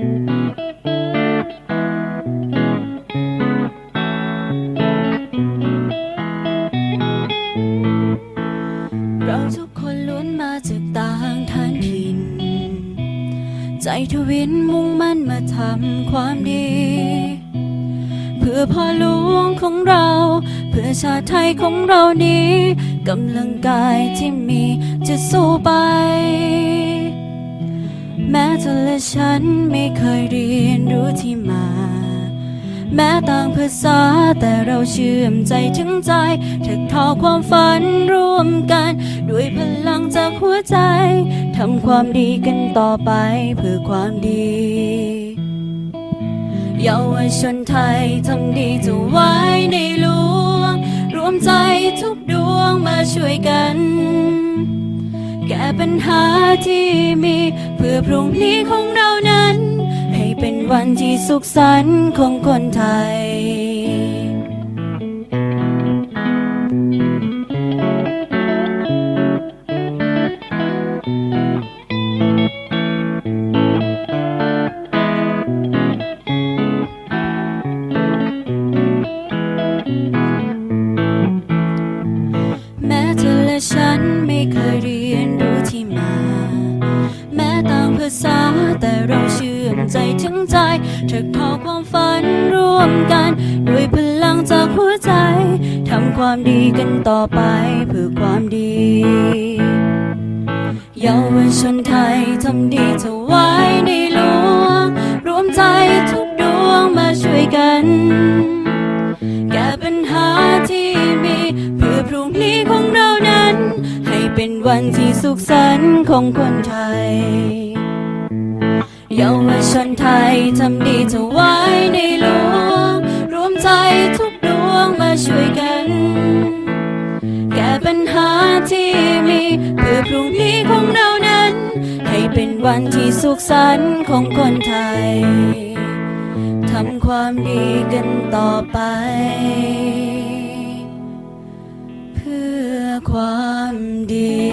เราทุกคนล้วนมาจากต่างทันทิน ใจทวินมุ่งมั่นมาทำความดี เพื่อพ่อหลวงของเรา เพื่อชาติไทยของเรานี้กำลังกายที่มีจะสู้ไป แม้เธอและฉันไม่เคยเรียนรู้ที่มา แม้ต่างภาษาแต่เราเชื่อมใจถึงใจถักทอความฝันร่วมกัน ด้วยพลังจากหัวใจ ทำความดีกันต่อไปเพื่อความดีเยาวชนไทยทำดีจะไว้ในหลวง รวมใจทุกดวงมาช่วยกัน แก้ปัญหาที่มี เพื่อพรุ่งนี้ของเรานั้น ให้เป็นวันที่สุขสันต์ของคนไทย ถักทอความฝันร่วมกัน ด้วยพลังจากหัวใจ ทำความดีกันต่อไปเพื่อความดี เยาวชนไทยทำดีถวายในหลวงรวมใจทุกดวงมาช่วยกัน แก้ปัญหาที่มี เพื่อพรุ่งนี้ของเรานั้น ให้เป็นวันที่สุขสันต์ของคนไทย เยาวชนไทยทำดีถวายในหลวงรวมใจทุกดวงมาช่วยกัน แก้ปัญหาที่มีเพื่อพรุ่งนี้ของเรานั้น ให้เป็นวันที่สุขสันต์ของคนไทย ทำความดีกันต่อไป เพื่อความดี